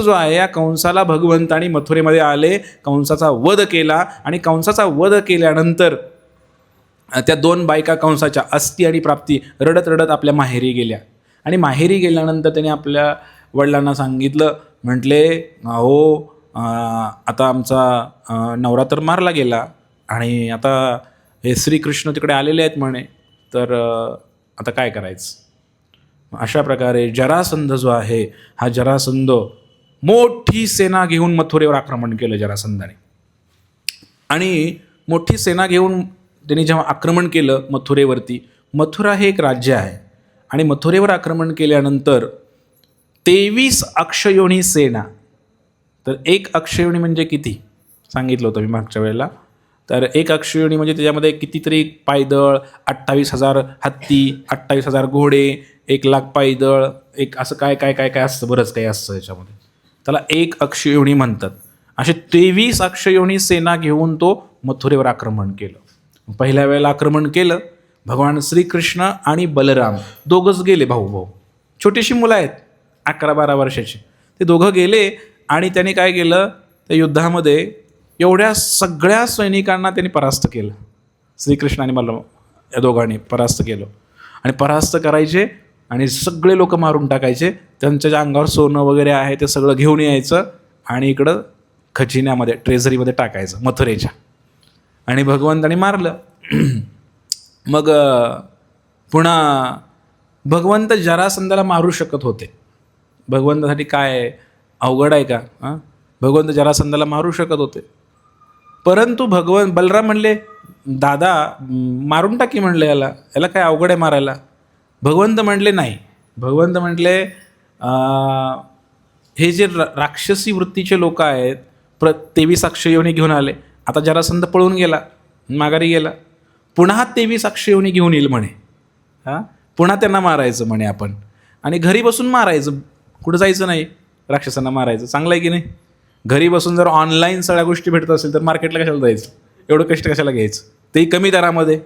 जो आहे या कंसाला भगवंतानी मथुरेमध्ये आले कंसाचा वध केला आणि कंसाचा वध केल्यानंतर त्या दोन बायका कंसाच्या अस्थि आणि प्राप्ती रडत रडत आपल्या माहेरी गेल्या. आणि माहेरी गेल्यानंतर त्याने आपल्या वडिलांना सांगितलं म्हटले अहो आता आमचा नवरा तर मारला गेला आणि आता हे श्रीकृष्ण तिकडे आलेले आहेत म्हणे तर आता काय करायचं? अशा प्रकारे जरासंध जो आहे हा जरासंध मोठी सेना घेऊन मथुरेवर आक्रमण केलं जरासंधाने आणि मोठी सेना घेऊन त्यांनी जेव्हा आक्रमण केलं मथुरेवरती मथुरा हे एक राज्य आहे. आणि मथुरेवर आक्रमण केल्यानंतर तेवीस अक्षयोनी सेना तर एक अक्षयोनी म्हणजे किती? सांगितलं होतं मी मागच्या वेळेला. तर एक अक्षयोनी म्हणजे त्याच्यामध्ये कितीतरी पायदळ अठ्ठावीस हजार हत्ती अठ्ठावीस हजार घोडे एक लाख पायदळ एक असं काय काय काय काय असतं? बरंच काही असतं याच्यामध्ये. त्याला एक अक्षयोनी म्हणतात. असे तेवीस अक्षयोनी सेना घेऊन तो मथुरेवर आक्रमण केलं. पहिल्या वेळेला आक्रमण केलं. भगवान श्रीकृष्ण आणि बलराम दोघंच गेले भाऊ भाऊ. छोटीशी मुलं आहेत अकरा बारा वर्षाची. ते दोघं गेले आणि त्यांनी काय केलं? त्या युद्धामध्ये एवढ्या सगळ्या सैनिकांना त्यांनी परास्त केलं. श्रीकृष्ण आणि बलराम या दोघांनी परास्त केलं. आणि परास्त करायचे आणि सगळे लोक मारून टाकायचे. त्यांच्या ज्या अंगावर सोनं वगैरे आहे ते सगळं घेऊन यायचं आणि इकडं खजिन्यामध्ये ट्रेझरीमध्ये टाकायचं मथुरेच्या. आणि भगवंताने मारलं. मग पुन्हा भगवंत जरासंधाला मारू शकत होते. भगवंतासाठी काय अवघड आहे का? हां भगवंत जरासंधाला मारू शकत होते. परंतु भगवन बलराम म्हणले दादा मारून टाकी म्हणले याला. याला काय अवघड आहे मारायला? भगवंत म्हटले नाही. भगवंत म्हटले हे जे रा- राक्षसी वृत्तीचे लोक आहेत प्र तेवीस येऊन घेऊन आले. आता जरासंध पळून गेला माघारी गेला. पुन्हा तेवीस येऊन घेऊन येईल म्हणे. हां? पुन्हा त्यांना मारायचं म्हणे आपण. आणि घरी बसून मारायचं. कुठं जायचं नाही? राक्षसांना मारायचं. चांगलं आहे की नाही? घरी बसून जर ऑनलाईन सगळ्या गोष्टी भेटत असेल तर मार्केटला कशाला जायचं? एवढं कष्ट कशाला घ्यायचं? तेही कमी दरामध्ये.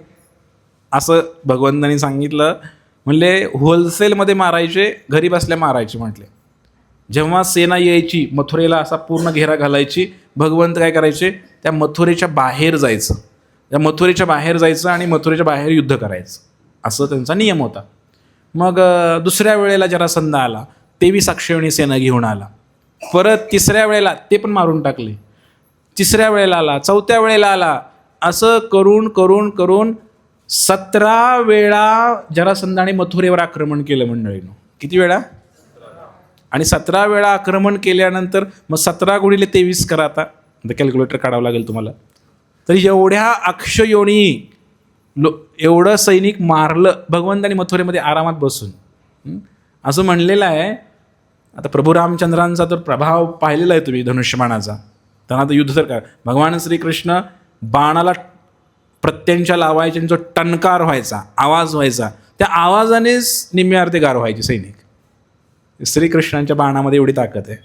असं भगवंतांनी सांगितलं. म्हणले होलसेलमध्ये मारायचे घरी बसल्या मारायचे म्हटले. जेव्हा सेना यायची मथुरेला असा पूर्ण घेरा घालायची भगवंत काय करायचे त्या मथुरेच्या बाहेर जायचं. त्या मथुरेच्या बाहेर जायचं आणि मथुरेच्या बाहेर युद्ध करायचं. असं त्यांचा नियम होता. मग दुसऱ्या वेळेला जरासंध आला. तेवीस अक्षयणी सेना घेऊन आला. परत तिसऱ्या वेळेला ते पण मारून टाकले. तिसऱ्या वेळेला आला चौथ्या वेळेला आला. असं करून करून करून सतरा वेळा जरासंधाने मथुरेवर आक्रमण केलं मंडळीनं. किती वेळा? आणि सतरा वेळा आक्रमण केल्यानंतर मग सतरा गुणिले तेवीस करा आता. आता कॅल्क्युलेटर काढावं लागेल तुम्हाला. तर एवढ्या अक्षयोनी लो एवढं सैनिक मारलं भगवंतानी मथुरेमध्ये आरामात बसून. असं म्हणलेलं आहे. आता प्रभू रामचंद्रांचा तर प्रभाव पाहिलेला आहे तुम्ही धनुष्यबाणाचा. त्यांना तर युद्ध तर काय? भगवान श्रीकृष्ण बाणाला प्रत्यंच्या लावायचे जो टणकार व्हायचा आवाज व्हायचा त्या आवाजानेच निम्मे गार व्हायचे सैनिक. श्रीकृष्णांच्या बाणामध्ये एवढी ताकद आहे.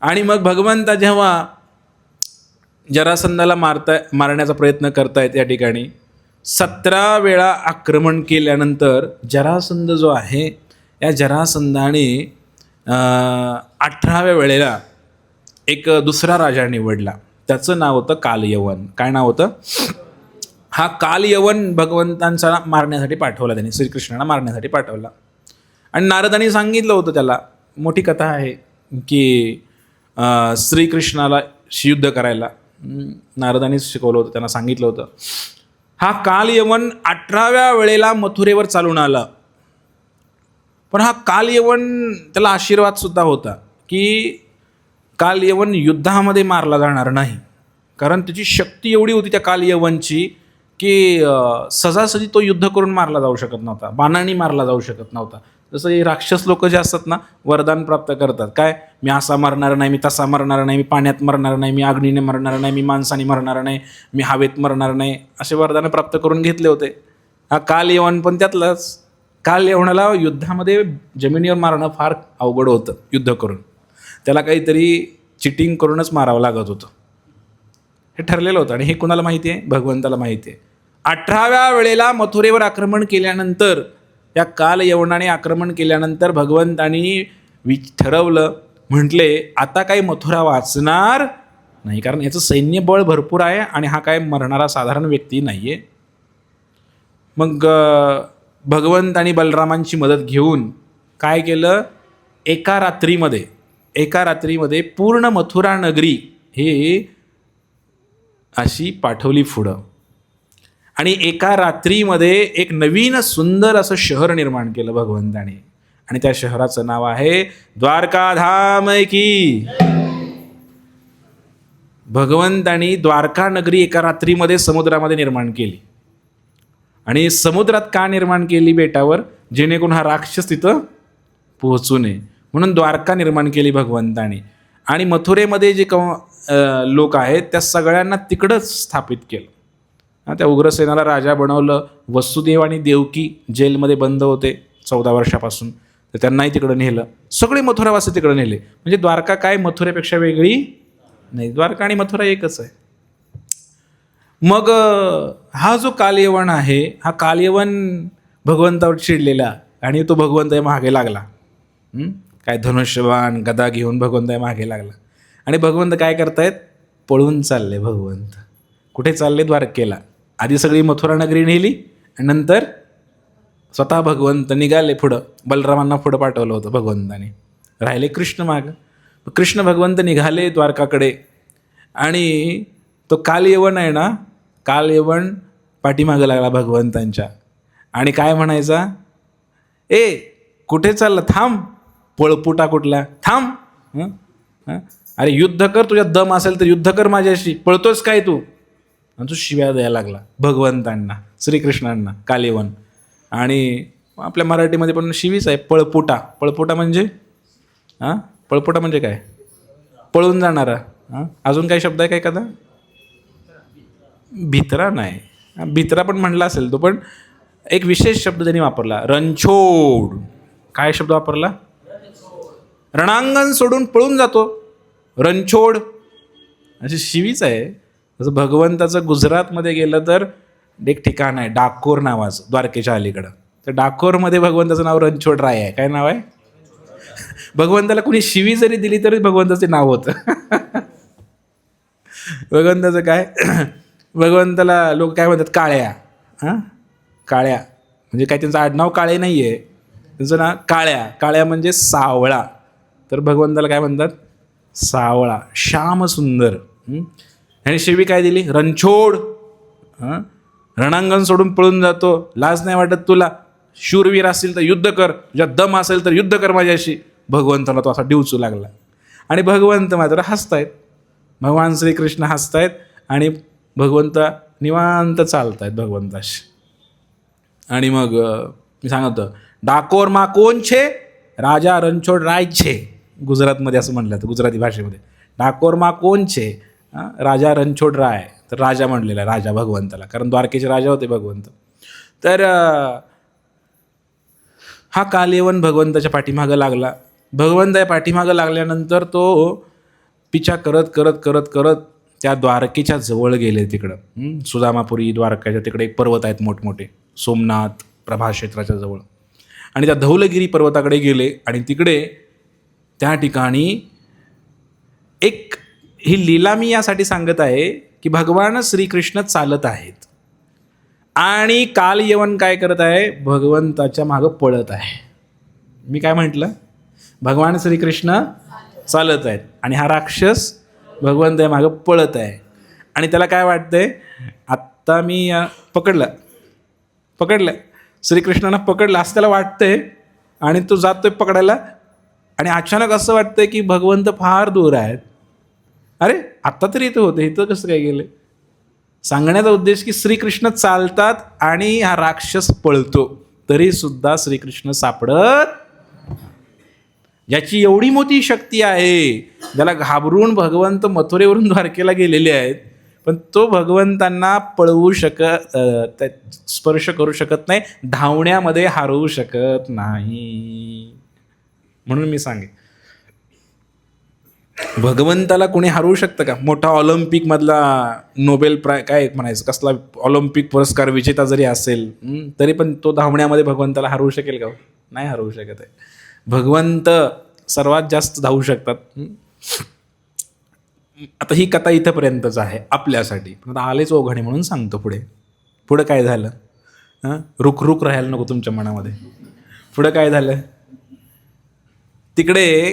आणि मग भगवंता जेव्हा जरासंधाला मारता मारण्याचा प्रयत्न करतायत या ठिकाणी सतरा वेळा आक्रमण केल्यानंतर जरासंध जो आहे या जरासंधाने अठराव्या वेळेला एक दुसरा राजा निवडला. त्याचं नाव होतं कालयवन. काय नाव होतं? हा कालयवन भगवंतांचा मारण्यासाठी पाठवला त्यांनी श्रीकृष्णाला मारण्यासाठी पाठवला. आणि नारदांनी सांगितलं होतं त्याला मोठी कथा आहे की श्रीकृष्णाला युद्ध करायला हं, शिकवलं होतं त्यांना सांगितलं होतं. हा कालयवन अठराव्या वेळेला मथुरेवर चालून आला. पण हा कालयवन त्याला आशीर्वाद सुद्धा होता की कालयवन युद्धामध्ये मारला जाणार नाही. कारण त्याची शक्ती एवढी होती त्या कालयवनची की सजासजी तो युद्ध करून मारला जाऊ शकत नव्हता. बाणाने मारला जाऊ शकत नव्हता. जसं हे राक्षस लोक जे असतात ना वरदान प्राप्त करतात. काय? मी असा मरणार नाही मी तसा मरणार नाही मी पाण्यात मरणार नाही मी अग्नीने मरणार नाही मी माणसाने मरणार नाही मी हवेत मरणार नाही असे वरदानं प्राप्त करून घेतले होते. हा काल येवन पण त्यातलंच. काल येवणाला युद्धामध्ये जमिनीवर मारणं फार अवघड होतं युद्ध करून. त्याला काहीतरी चिटिंग करूनच मारावं लागत होतं. हे ठरलेलं होतं आणि हे कुणाला माहिती आहे? भगवंताला माहिती आहे. अठराव्या वेळेला मथुरेवर आक्रमण केल्यानंतर या काल यवनाने आक्रमण केल्यानंतर भगवंतानी वि ठरवलं म्हटले आता काही मथुरा वाचणार नाही कारण याचं सैन्यबळ भरपूर आहे आणि हा काय मरणारा साधारण व्यक्ती नाही आहे मग भगवंत आणि बलरामांची मदत घेऊन काय केलं? एका रात्रीमध्ये एका रात्रीमध्ये पूर्ण मथुरा नगरी हे अशी पाठवली पुढं. आणि एका रात्रीमध्ये एक नवीन सुंदर असं शहर निर्माण केलं भगवंताने. आणि त्या शहराचं नाव आहे द्वारकाधाम की. भगवंतानी द्वारका नगरी एका रात्रीमध्ये समुद्रामध्ये निर्माण केली. आणि समुद्रात का निर्माण केली बेटावर? जेणेकरून हा राक्षस तिथं पोहोचू नये. म्हणून द्वारका निर्माण केली भगवंताने. आणि मथुरेमध्ये जे क लोक आहेत त्या सगळ्यांना तिकडंच स्थापित केलं. हां त्या उग्रसेनाला राजा बनवलं. वसुदेव आणि देवकी जेलमध्ये बंद होते चौदा वर्षापासून. तर त्यांनाही तिकडं नेलं. सगळे मथुरावासी तिकडं नेले. म्हणजे द्वारका काय मथुरेपेक्षा वेगळी? नाही द्वारका आणि मथुरा एकच आहे. मग हा जो कालयवन आहे हा कालयवन भगवंतावर चिडलेला आणि तो भगवंत मागे लागला. काय धनुष्यवान गदा घेऊन भगवंत मागे लागला. आणि भगवंत काय करतायत? पळून चालले भगवंत. कुठे चालले? द्वारकेला. आधी सगळी मथुरा नगरी नेली नंतर स्वतः भगवंत निघाले पुढं. बलरामांना पुढं पाठवलं होतं भगवंताने. राहिले कृष्ण माग. कृष्ण भगवंत निघाले द्वारकाकडे आणि तो कालयवन आहे ना कालयवन पाठीमागं लागला भगवंतांच्या. आणि काय म्हणायचा? ए कुठे चालला? थांब. पळपुटा कुठला? थांब. अरे युद्ध कर तुझ्या दम असेल तर युद्ध कर माझ्याशी. पळतोस काय तू? आणि तो शिव्या द्यायला लागला. भगवंतांना श्रीकृष्णांना कालेवन. आणि आपल्या मराठीमध्ये पण शिवीच आहे पळपोटा. पळपोटा म्हणजे? हां? पळपोटा म्हणजे काय? पळून जाणारा. हां? अजून काही शब्द आहे काय एखादा? भित्रा नाही. भित्रा पण म्हणला असेल तो पण एक विशेष शब्द त्यांनी वापरला. रणछोड. काय शब्द वापरला? रणांगण सोडून पळून जातो. रणछोड. अशी शिवीच आहे. जसं भगवंताचं गुजरातमध्ये गेलं तर एक ठिकाण आहे डाकोर नावाचं द्वारकेच्या अलीकडं. तर डाकोरमध्ये भगवंताचं नाव रणछोड राय आहे. काय नाव आहे? भगवंताला कुणी शिवी जरी दिली तरी भगवंताचे नाव होतं. भगवंताचं काय? भगवंताला लोक काय म्हणतात? काळ्या. हां? काळ्या. म्हणजे काय त्यांचं आडनाव काळे नाही आहे त्यांचं ना काळ्या. काळ्या म्हणजे सावळा. तर भगवंताला काय म्हणतात? सावळा. श्याम ह्याने शिवी काय दिली? रणछोड. हां? रणांगण सोडून पळून जातो. लाज नाही वाटत तुला? शूरवीर असेल तर युद्ध कर. तुझ्या दम असेल तर युद्ध कर माझ्याशी. भगवंताला तो असा डिवचू लागला. आणि भगवंत मात्र हसतायत. भगवान श्रीकृष्ण हसतायत आणि भगवंत निवांत चालतायत भगवंताशी. आणि मग मी सांगत. डाकोर मा कोण छे? राजा रणछोड राय छे. गुजरातमध्ये असं म्हणलं तर गुजराती भाषेमध्ये. डाकोर मा कोण छे? राजा रणछोड राय तर राजा म्हणलेला आहे, राजा भगवंताला. कारण द्वारकेचे राजा होते भगवंत. तर हा कालयवन भगवंताच्या पाठीमागं लागला. भगवंत या पाठीमागं लागल्यानंतर तो पिछा करत करत करत करत त्या द्वारकेच्या जवळ गेले तिकडं. सुदामापुरी द्वारकाच्या तिकडे एक पर्वत आहेत मोठमोठे. सोमनाथ प्रभाक्षेत्राच्या जवळ. आणि त्या धौलगिरी पर्वताकडे गेले आणि तिकडे त्या ठिकाणी एक ही लीला मी यासाठी सांगत आहे की भगवान श्रीकृष्ण चालत आहेत. आणि काल यवन काय करत आहे? भगवंताच्या मागं पळत आहे. मी काय म्हटलं? भगवान श्रीकृष्ण चालत आहेत. आणि हा राक्षस भगवंत मागं पळत आहे. आणि त्याला काय वाटतंय? आत्ता मी पकडलं. पकडलं. श्रीकृष्णानं पकडलं असं त्याला वाटतंय. आणि तो जातोय पकडायला. आणि अचानक असं वाटतंय की भगवंत फार दूर आहेत. अरे आत्ता तरी इथं होते. इथं कसं काय गेले? सांगण्याचा उद्देश की श्रीकृष्ण चालतात आणि हा राक्षस पळतो. तरी सुद्धा श्रीकृष्ण सापडत याची एवढी मोठी शक्ती आहे ज्याला घाबरून भगवंत मथुरेवरून द्वारकेला गेलेले आहेत पण तो भगवंतांना पळवू शकत स्पर्श करू शकत नाही धावण्यामध्ये हरवू शकत नाही. म्हणून मी सांगेन. भगवंताला कोणी हरवू शकतं का? मोठा ऑलिम्पिकमधला नोबेल प्राय काय म्हणायचं? कसला ऑलिम्पिक पुरस्कार विजेता जरी असेल तरी पण तो धावण्यामध्ये भगवंताला हरवू शकेल का? नाही हरवू शकत आहे. भगवंत सर्वात जास्त धावू शकतात. आता ही कथा इथंपर्यंतच आहे आपल्यासाठी. पण आता आलेच ओघाणे म्हणून सांगतो पुढे. पुढं काय झालं? हां? रुक राहायला नको तुमच्या मनामध्ये. पुढं काय झालं? तिकडे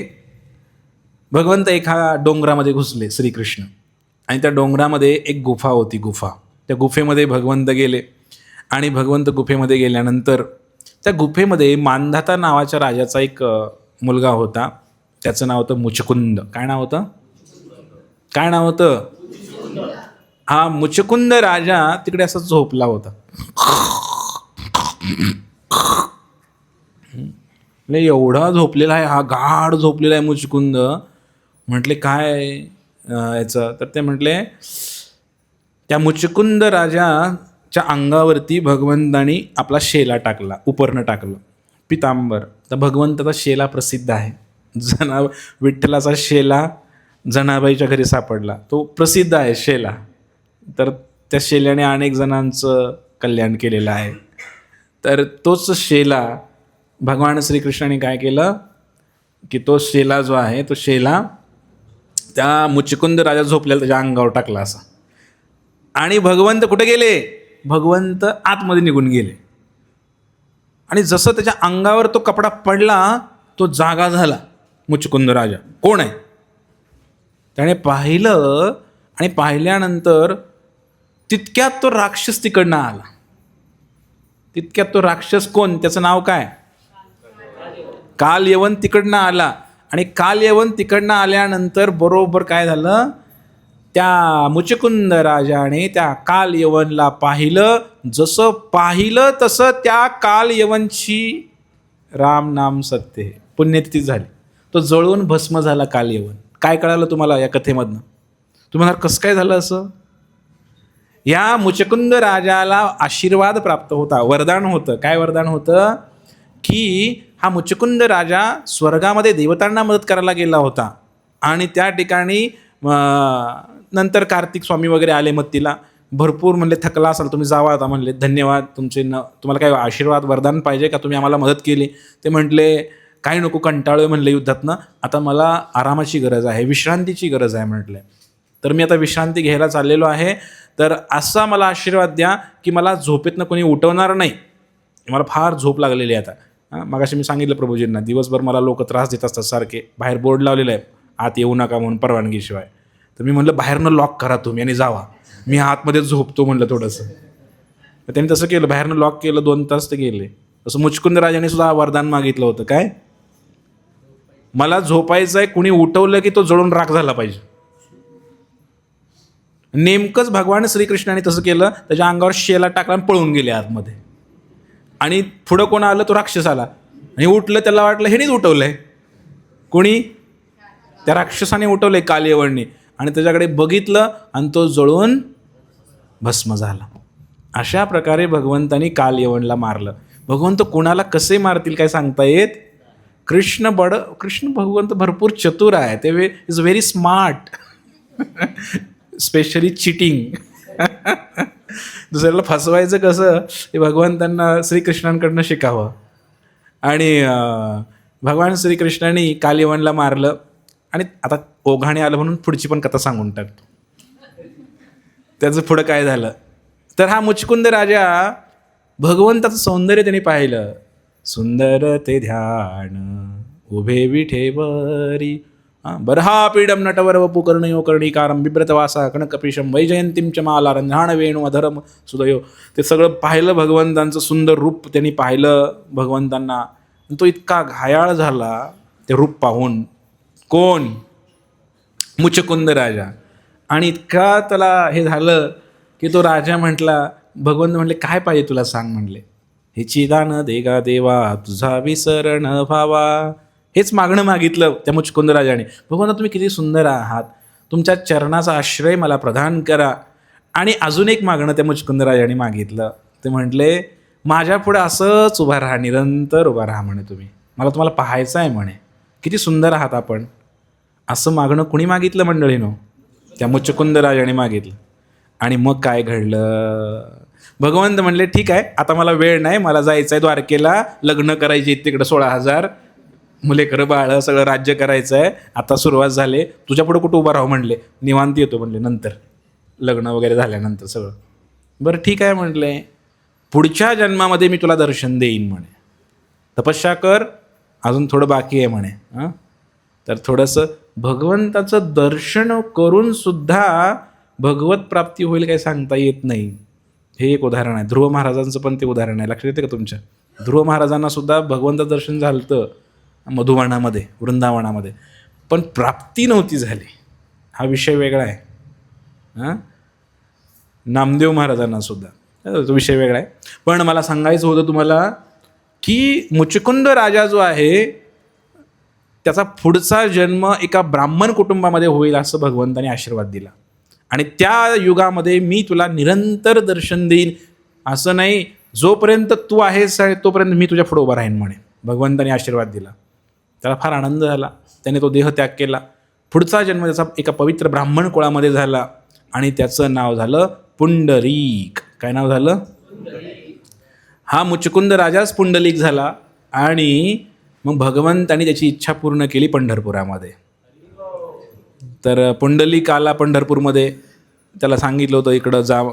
भगवंत एका डोंगरामध्ये घुसले श्रीकृष्ण. आणि त्या डोंगरामध्ये एक गुफा होती गुफा. त्या गुफेमध्ये भगवंत गेले. आणि भगवंत गुफेमध्ये गेल्यानंतर त्या गुफेमध्ये मानधाता नावाच्या राजाचा एक मुलगा होता. त्याचं नाव होतं मुचकुंद. काय नाव होतं? काय नाव होतं? हा मुचकुंद राजा तिकडे असा झोपला होता. म्हणजे एवढा झोपलेला आहे हा गाढ झोपलेला आहे मुचकुंद. म्हटले काय याचं? तर ते म्हटले त्या मुचकुंद राजाच्या अंगावरती भगवंतानी आपला शेला टाकला उपरणं टाकलं पितांबर. तर भगवंताचा शेला प्रसिद्ध आहे. जना विठ्ठलाचा शेला जनाबाईच्या घरी सापडला. तो प्रसिद्ध आहे शेला. तर त्या शेल्याने अनेक जणांचं कल्याण केलेलं आहे. तर तोच शेला भगवान श्रीकृष्णाने काय केलं? की तो शेला जो आहे तो शेला त्या मुचकुंद राजा झोपलेला त्याच्या अंगावर टाकला असा. आणि भगवंत कुठे गेले? भगवंत आतमध्ये निघून गेले. आणि जसं त्याच्या अंगावर तो कपडा पडला तो जागा झाला मुचकुंद राजा. कोण आहे? त्याने पाहिलं आणि पाहिल्यानंतर तितक्यात तो राक्षस तिकडनं आला. तितक्यात तो राक्षस कोण? त्याचं नाव काय? काल यवन तिकडनं आला. आणि काल यवन तिकडनं आल्यानंतर बरोबर काय झालं? त्या मुचकुंद राजाने त्या काल यवनला पाहिलं. जसं पाहिलं तसं त्या काल यवनची राम नाम सत्य पुण्यतिथी झाली. तो जळून भस्म झाला काल यवन. काय कळालं तुम्हाला या कथेमधनं? तुम्हाला कसं काय झालं असं? या मुचकुंद राजाला आशीर्वाद प्राप्त होता. वरदान होतं. काय वरदान होतं? की हा मुचकुंद राजा स्वर्गामध्ये देवतांना मदत करायला गेला होता. आणि त्या ठिकाणी नंतर कार्तिक स्वामी वगैरे आले मत्तीला. भरपूर म्हणले थकला असाल तुम्ही जावा आता म्हणले. धन्यवाद तुमचे न तुम्हाला काय आशीर्वाद वरदान पाहिजे का? तुम्ही आम्हाला मदत केली. ते म्हटले काही नको कंटाळू म्हणले युद्धातनं. आता मला आरामाची गरज आहे विश्रांतीची गरज आहे म्हटले. तर मी आता विश्रांती घ्यायला चाललेलो आहे. तर असा मला आशीर्वाद द्या की मला झोपेतनं कोणी उठवणार नाही. मला फार झोप लागलेली आहे आता. हां मगाशी मी सांगितलं प्रभूजींना दिवसभर मला लोक त्रास देत असतात सारखे. बाहेर बोर्ड लावलेला आहे आत येऊ नका म्हणून परवानगीशिवाय. तर मी म्हटलं बाहेरनं लॉक करा तुम्ही आणि जावा. मी आतमध्ये झोपतो म्हणलं थोडंसं. तर त्यांनी तसं केलं बाहेरनं लॉक केलं दोन तास ते गेले. तसं मुचकुंद राजाने सुद्धा वरदान मागितलं होतं. काय? मला झोपायचं आहे कुणी उठवलं की तो जळून राख झाला पाहिजे. नेमकंच भगवान श्रीकृष्णाने तसं केलं त्याच्या अंगावर शेला टाकला पळून गेले आतमध्ये. आणि पुढं कोण आलं? तो राक्षस आला. आणि उठलं त्याला वाटलं हेनीच उठवलंय. कोणी? त्या राक्षसाने उठवलंय कालियवळणी आणि त्याच्याकडे बघितलं आणि तो जळून भस्म झाला. अशा प्रकारे भगवंतानी कालयवणला मारलं. भगवंत कोणाला कसे मारतील काय सांगता येत? कृष्ण बड कृष्ण भगवंत भरपूर चतुर आहे ते वे is very smart specially cheating दुसऱ्याला फसवायचं कसं हे भगवंतांना श्रीकृष्णांकडनं शिकावं. आणि भगवान श्रीकृष्णाने कालिवनला मारलं. आणि आता ओघाणे आलं म्हणून पुढची पण कथा सांगून टाकतो. त्याचं पुढं काय झालं? तर हा मुचकुंद राजा भगवंताचं सौंदर्य त्याने पाहिलं. सुंदर ते ध्यान उभे विठेवरी हां बरहा पीडम नटवर वपु कर्णयो कर्णिकारम बिब्रतवासा कनकपिशम वैजयंतीम च माला रंध्राण अधरम सुदयो. ते सगळं पाहिलं भगवंतांचं सुंदर रूप त्यांनी पाहिलं भगवंतांना. तो इतका घायाळ झाला ते रूप पाहून. कोण? मुचकुंद राजा. आणि इतका त्याला हे झालं की तो राजा म्हटला भगवंत म्हटले काय पाहिजे तुला सांग? म्हणले. हे चिदान देगा देवा तुझा विसरण भावा हेच मागणं मागितलं त्या मुचकुंद राजाने भगवंत तुम्ही किती सुंदर आहात. तुमच्या चरणाचा आश्रय मला प्रदान करा. आणि अजून एक मागणं त्या मुचकुंद राजाने मागितलं. ते म्हटले माझ्या पुढे असंच उभा राहा निरंतर उभा राहा म्हणे तुम्ही. मला तुम्हाला पाहायचं आहे म्हणे. किती सुंदर आहात आपण. असं मागणं कुणी मागितलं मंडळीनो? त्या मुचकुंद राजाने मागितलं. आणि मग काय घडलं? भगवंत म्हणले ठीक आहे आता मला वेळ नाही मला जायचं आहे द्वारकेला लग्न करायचे तिकडं सोळा हजार. मुले खरं बाळ सगळं राज्य करायचं आहे आता सुरुवात झाली. तुझ्या पुढे कुठं उभा राहू म्हणले? निवांत येतो म्हणले नंतर. लग्न वगैरे झाल्यानंतर सगळं. बरं ठीक आहे म्हटले. पुढच्या जन्मामध्ये मी तुला दर्शन देईन म्हणे. तपस्या कर अजून थोडं बाकी आहे म्हणे. हां? तर थोडंसं भगवंताचं दर्शन करून सुद्धा भगवत प्राप्ती होईल काही सांगता येत नाही. हे एक उदाहरण आहे. ध्रुव महाराजांचं पण ते उदाहरण आहे. लक्षात येते का तुमच्या? ध्रुव महाराजांना सुद्धा भगवंताचं दर्शन झालं तर मधुवनामध्ये वृंदावनामध्ये. पण प्राप्ती नव्हती झाली. हा विषय वेगळा आहे. हां? नामदेव महाराजांना सुद्धा. तो विषय वेगळा आहे. पण मला सांगायचं होतं तुम्हाला की मुचकुंद राजा जो आहे त्याचा पुढचा जन्म एका ब्राह्मण कुटुंबामध्ये होईल असं भगवंताने आशीर्वाद दिला. आणि त्या युगामध्ये मी तुला निरंतर दर्शन देईन. असं नाही जोपर्यंत तू आहेस आहे तोपर्यंत मी तुझ्या पुढे उभा राहीन म्हणे. भगवंताने आशीर्वाद दिला. त्याला फार आनंद झाला. त्याने तो देह त्याग केला. पुढचा जन्म त्याचा एका पवित्र ब्राह्मण कुळामध्ये झाला. आणि त्याचं नाव झालं पुंडरीक. काय नाव झालं? हा मुचकुंद राजाच पुंडलिक झाला. आणि मग भगवंतानी त्याची इच्छा पूर्ण केली पंढरपुरामध्ये. तर पुंडलिक आला पंढरपूरमध्ये. त्याला सांगितलं होतं इकडं जा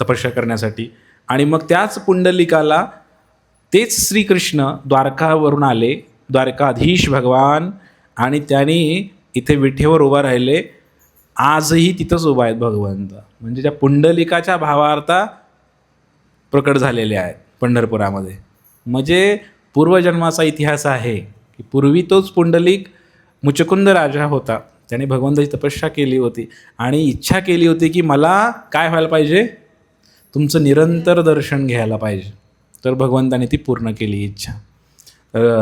तपस्या करण्यासाठी. आणि मग त्याच पुंडलिकाला तेच श्रीकृष्ण द्वारकावरून आले. द्वारकाधीश भगवान आणि त्यांनी इथे विठेवर उभा राहिले. आजही तिथंच उभा आहेत भगवंत. म्हणजे त्या पुंडलिकाच्या भावार्था प्रकट झालेले आहेत पंढरपुरामध्ये. म्हणजे पूर्वजन्माचा इतिहास आहे की पूर्वी तोच पुंडलिक मुचकुंद राजा होता. त्याने भगवंताची तपस्या केली होती आणि इच्छा केली होती की मला काय व्हायला पाहिजे? तुमचं निरंतर दर्शन घ्यायला पाहिजे. तर भगवंताने ती पूर्ण केली इच्छा. तर